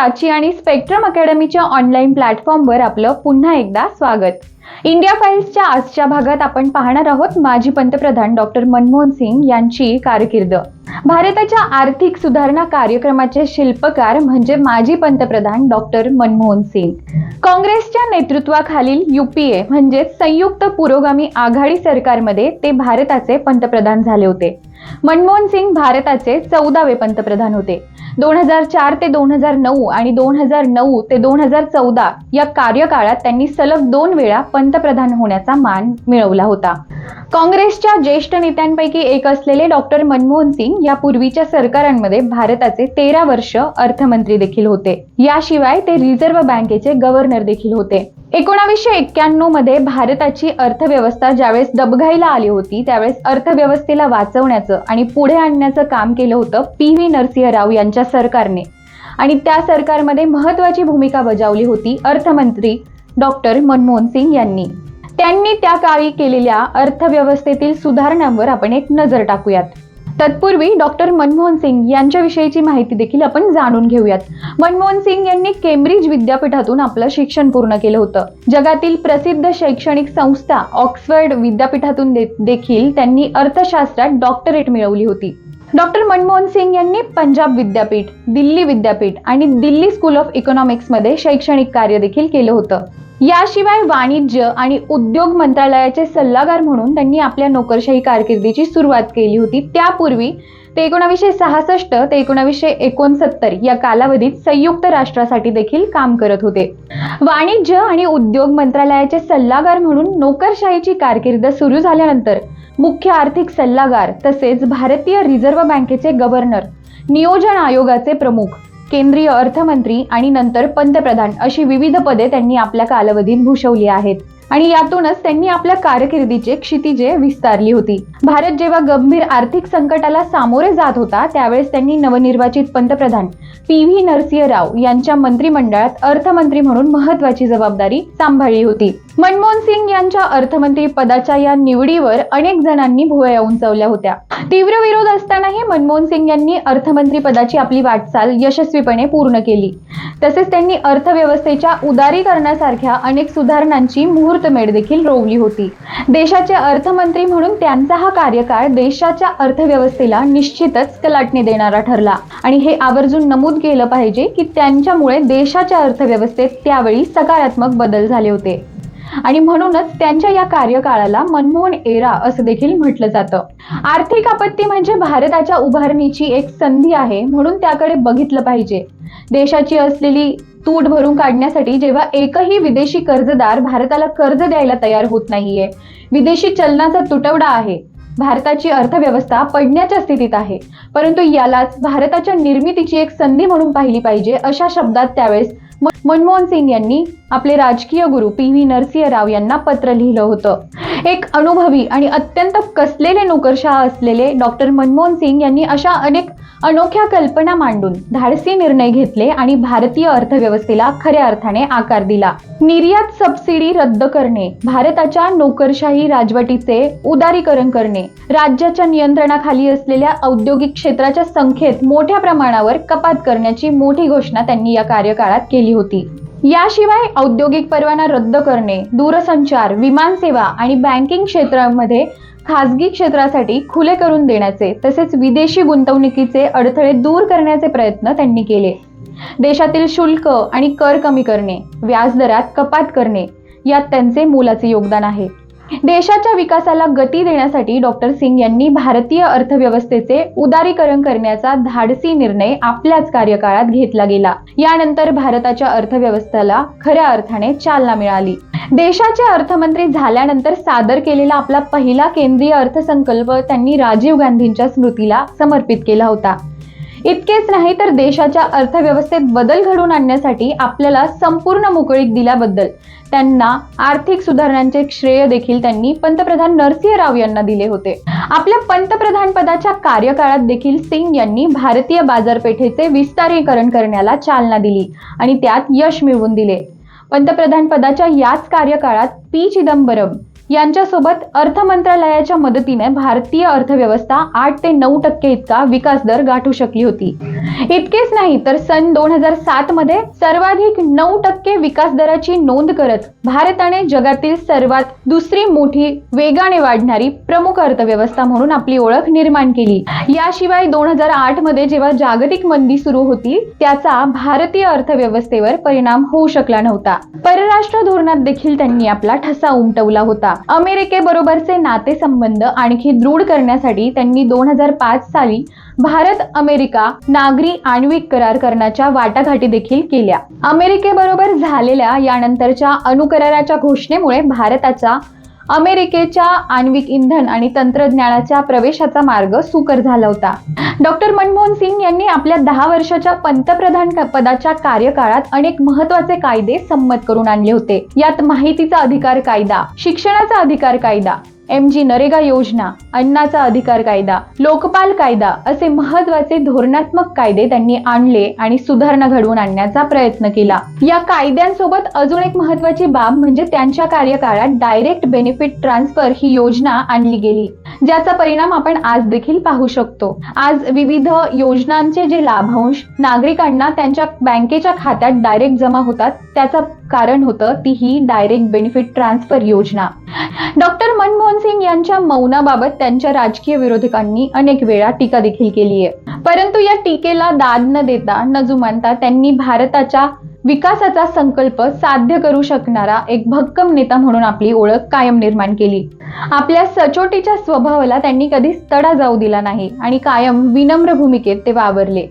प्राची आणि spectrum अकॅडमीच्या online प्लॅटफॉर्मवर आपलं पुन्हा एकदा स्वागत. इंडिया फाईल्सच्या आजच्या भागात आपण पाहणार आहोत माजी पंतप्रधान डॉक्टर मनमोहन सिंग यांची कारकीर्द. भारताच्या आर्थिक सुधारणा कार्यक्रमाचे शिल्पकार म्हणजे माजी पंतप्रधान डॉक्टर मनमोहन सिंग. काँग्रेसच्या नेतृत्वाखालील युपीए म्हणजे संयुक्त पुरोगामी आघाडी सरकारमध्ये ते भारताचे पंतप्रधान झाले होते. मनमोहन सिंग भारताचे चौदावे पंतप्रधान होते. दोन हजार चार ते दोन हजार नऊ आणि दोन हजार नऊ ते दोन हजार चौदा या कार्यकाळात त्यांनी सलग दोन वेळा पंतप्रधान होण्याचा मान मिळवला होता. काँग्रेसच्या ज्येष्ठ नेत्यांपैकी एक असलेले डॉक्टर मनमोहन सिंग या पूर्वीच्या सरकारांमध्ये भारताचे तेरा वर्ष अर्थमंत्री देखील होते. याशिवाय ते रिझर्व्ह बँकेचे गव्हर्नर देखील होते. एकोणावीसशे एक्क्याण्णवमध्ये भारताची अर्थव्यवस्था ज्यावेळेस डबघाईला आली होती त्यावेळेस अर्थव्यवस्थेला वाचवण्याचं आणि पुढे आणण्याचं काम केलं होतं पी व्ही नरसिंह राव यांच्या सरकारने. आणि त्या सरकारमध्ये महत्वाची भूमिका बजावली होती अर्थमंत्री डॉक्टर मनमोहन सिंग यांनी. त्यांनी त्या काळी केलेल्या अर्थव्यवस्थेतील सुधारणांवर आपण एक नजर टाकूयात. तत्पूर्वी डॉक्टर मनमोहन सिंग यांच्याविषयीची माहिती देखील आपण जाणून घेऊयात. मनमोहन सिंग यांनी केम्ब्रिज विद्यापीठातून आपलं शिक्षण पूर्ण केलं होतं. जगातील प्रसिद्ध शैक्षणिक संस्था ऑक्सफर्ड विद्यापीठातून दे- देखील त्यांनी अर्थशास्त्रात डॉक्टरेट मिळवली होती. डॉक्टर मनमोहन सिंग यांनी पंजाब विद्यापीठ दिल्ली विद्यापीठ आणि दिल्ली स्कूल ऑफ इकॉनॉमिक्समध्ये शैक्षणिक कार्य देखील केलं होतं. याशिवाय वाणिज्य आणि उद्योग मंत्रालयाचे सल्लागार म्हणून त्यांनी आपल्या नोकरशाही कारकिर्दीची सुरुवात केली होती. त्यापूर्वी ते एकोणावीसशे सहासष्ट ते एकोणावीसशे एकोणसत्तर या कालावधीत संयुक्त राष्ट्रासाठी देखील काम करत होते. वाणिज्य आणि उद्योग मंत्रालयाचे सल्लागार म्हणून नोकरशाहीची कारकीर्द सुरू झाल्यानंतर मुख्य आर्थिक सल्लागार तसेच भारतीय रिझर्व्ह बँकेचे गव्हर्नर नियोजन आयोगाचे प्रमुख केंद्रीय अर्थमंत्री आणि नंतर पंतप्रधान अशी विविध पदे त्यांनी आपल्या कालावधीत भूषवली आहेत. आणि यातूनच त्यांनी आपल्या कारकिर्दीचे क्षितिजे विस्तारली होती. भारत जेव्हा गंभीर आर्थिक संकटाला सामोरे जात होता त्यावेळेस त्यांनी नवनिर्वाचित पंतप्रधान पी व्ही नरसिंह राव यांच्या मंत्रिमंडळात अर्थमंत्री म्हणून महत्वाची जबाबदारी सांभाळली होती. मनमोहन सिंग यांच्या अर्थमंत्री पदाच्या या निवडीवर अनेक जणांनी भुवया उंचावल्या होत्या. तीव्र विरोध असतानाही मनमोहन सिंग यांनी अर्थमंत्री पदाची आपली वाटचाल यशस्वीपणे पूर्ण केली. तसेच त्यांनी अर्थव्यवस्थेच्या उदारीकरणासारख्या अनेक सुधारणांची मुहूर्त मुहूर्तमेढ देखील रोवली होती. देशाचे अर्थमंत्री म्हणून त्यांचा हा कार्यकाळ देशाच्या अर्थव्यवस्थेला निश्चितच कलाटणी देणारा ठरला. आणि हे आवर्जून नमूद केलं पाहिजे की त्यांच्यामुळे देशाच्या अर्थव्यवस्थेत त्यावेळी सकारात्मक बदल झाले होते. आणि म्हणूनच त्यांच्या या कार्यकाळाला मनमोहन एरा असं देखील म्हटलं जातं. आर्थिक आपत्ती म्हणजे भारताच्या उभारणीची एक संधी आहे म्हणून त्याकडे बघितलं पाहिजे. देशाची असलेली तूट भरून काढण्यासाठी जेव्हा एकही विदेशी कर्जदार भारताला कर्ज द्यायला तयार होत नाहीये. विदेशी चलनाचा तुटवडा आहे. भारताची अर्थव्यवस्था पडण्याच्या स्थितीत आहे. परंतु यालाच भारताच्या निर्मितीची एक संधी म्हणून पाहिली पाहिजे अशा शब्दात त्यावेळेस मनमोहन सिंग यांनी आपले राजकीय गुरु पी व्ही नरसिंह राव यांना पत्र लिहिलं होतं. एक अनुभवी आणि अत्यंत कसलेले नोकरशहा असलेले डॉक्टर मनमोहन सिंग यांनी अशा अनेक अनोख्या कल्पना मांडून धाडसी निर्णय घेतले आणि भारतीय अर्थव्यवस्थेला खऱ्या अर्थाने आकार दिला. निर्यात सबसिडी रद्द करणे भारताच्या नोकरशाही राजवटीचे उदारीकरण करणे राज्याच्या नियंत्रणाखाली असलेल्या औद्योगिक क्षेत्राच्या संख्येत मोठ्या प्रमाणावर कपात करण्याची मोठी घोषणा त्यांनी या कार्यकाळात केली होती. याशिवाय औद्योगिक परवाना रद्द करणे दूरसंचार विमानसेवा आणि बँकिंग क्षेत्रामध्ये खाजगी क्षेत्रासाठी खुले करून देण्याचे तसेच विदेशी गुंतवणुकीचे अडथळे दूर करण्याचे प्रयत्न त्यांनी केले. देशातील शुल्क आणि कर कमी करणे व्याजदरात कपात करणे यात त्यांचे मोलाचे योगदान आहे. देशाच्या विकासाला गती देण्यासाठी डॉक्टर सिंग यांनी भारतीय अर्थव्यवस्थेचे उदारीकरण करण्याचा धाडसी निर्णय आपल्याच कार्यकाळात घेतला गेला. यानंतर भारताच्या अर्थव्यवस्थेला खऱ्या अर्थाने चालना मिळाली. देशाचे अर्थमंत्री झाल्यानंतर सादर केलेला आपला पहिला केंद्रीय अर्थसंकल्प त्यांनी राजीव गांधींच्या स्मृतीला समर्पित केला होता. इतकेच नाही तर देशाच्या अर्थव्यवस्थेत बदल घडवून आणण्यासाठी आपल्याला संपूर्ण मोकळीक दिल्याबद्दल त्यांना आर्थिक सुधारणांचे श्रेय देखील त्यांनी पंतप्रधान नरसिंह राव यांना दिले होते. आपल्या पंतप्रधान पदाच्या कार्यकाळात देखील सिंग यांनी भारतीय बाजारपेठेचे विस्तारीकरण करण्याला चालना दिली आणि त्यात यश मिळवून दिले. पंतप्रधान पदाच्या याच कार्यकाळात पी चिदंबरम यांच्यासोबत अर्थ मंत्रालयाच्या मदतीने भारतीय अर्थव्यवस्था आठ ते नऊ टक्के इतका विकास दर गाठू शकली होती. इतकेच नाही तर सन दोन हजार सात मध्ये सर्वाधिक नऊ टक्के विकास दराची नोंद करत भारताने जगातील सर्वात दुसरी मोठी वेगाने वाढणारी प्रमुख अर्थव्यवस्था म्हणून आपली ओळख निर्माण केली. याशिवाय दोन हजार आठमध्ये जेव्हा जागतिक मंदी सुरू होती त्याचा भारतीय अर्थव्यवस्थेवर परिणाम होऊ शकला नव्हता. परराष्ट्र धोरणात देखील त्यांनी आपला ठसा उमटवला होता. अमेरिकेबरोबरचे नातेसंबंध आणखी दृढ करण्यासाठी त्यांनी दोन हजार पाच साली भारत अमेरिका नागरी आण्विक करार करण्याच्या वाटाघाटी देखील केल्या. अमेरिकेबरोबर झालेल्या यानंतरच्या अणुकराराच्या घोषणेमुळे भारताचा अमेरिकेच्या आण्विक इंधन आणि तंत्रज्ञानाच्या प्रवेशाचा मार्ग सुकर झाला होता. डॉक्टर मनमोहन सिंग यांनी आपल्या दहा वर्षाच्या पंतप्रधान पदाच्या कार्यकाळात अनेक महत्त्वाचे कायदे संमत करून आणले होते. यात माहितीचा अधिकार कायदा शिक्षणाचा अधिकार कायदा एम जी नरेगा योजना अन्नाचा अधिकार कायदा लोकपाल कायदा असे महत्त्वाचे धोरणात्मक कायदे त्यांनी आणले आणि सुधारणा घडवून आणण्याचा प्रयत्न केला. या कायद्यांसोबत अजून एक महत्वाची बाब म्हणजे त्यांच्या कार्यकाळात डायरेक्ट बेनिफिट ट्रान्सफर ही योजना आणली गेली ज्याचा परिणाम आपण आज देखील पाहू शकतो. आज विविध योजनांचे जे लाभांश नागरिकांना त्यांच्या बँकेच्या खात्यात डायरेक्ट जमा होतात त्याचा कारण होतं ती ही डायरेक्ट बेनिफिट ट्रान्सफर योजना. डॉक्टर मनमोहन सिंग यांच्या मौनाबाबत त्यांच्या राजकीय विरोधकांनी अनेक वेळा टीका देखील केली आहे. परंतु या टीकेला दाद न देता न जुमानता त्यांनी भारताच्या विकासाचा संकल्प साध्य करू शकणारा एक भक्कम नेता म्हणून आपली ओळख कायम निर्माण केली. आपल्या सचोटीच्या स्वभावाला त्यांनी कधीच तडा जाऊ दिला नाही आणि कायम विनम्र भूमिकेत ते वावरले.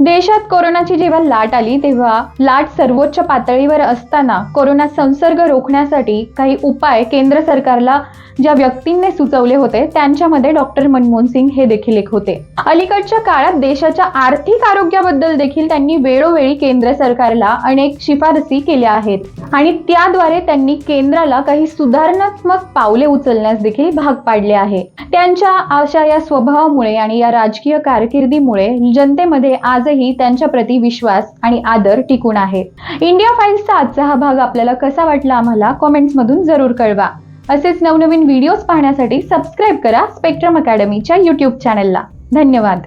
देशात कोरोनाची जेव्हा लाट आली तेव्हा लाट सर्वोच्च पातळीवर असताना कोरोना संसर्ग रोखण्यासाठी काही उपाय केंद्र सरकारला ज्या व्यक्तींनी सुचवले होते त्यांच्यामध्ये डॉक्टर मनमोहन सिंग हे देखील एक होते. अलीकडच्या काळात देशाच्या आर्थिक आरोग्याबद्दल देखील त्यांनी वेळोवेळी केंद्र सरकारला अनेक शिफारसी केल्या आहेत आणि त्याद्वारे त्यांनी केंद्राला काही सुधारणात्मक पावले उचलण्यास देखील भाग पाडले आहे. त्यांच्या अशा या स्वभावामुळे आणि या राजकीय कारकिर्दीमुळे जनतेमध्ये आज आजही त्यांच्या प्रति विश्वास आणि आदर टिकून आहे. इंडिया फाईल्सचा आजचा हा भाग आपल्याला कसा वाटला आम्हाला कॉमेंट्समधून जरूर कळवा. असेच नवनवीन व्हिडिओज पाहण्यासाठी सबस्क्राईब करा स्पेक्ट्रम अकॅडमीच्या युट्यूब चॅनलला धन्यवाद.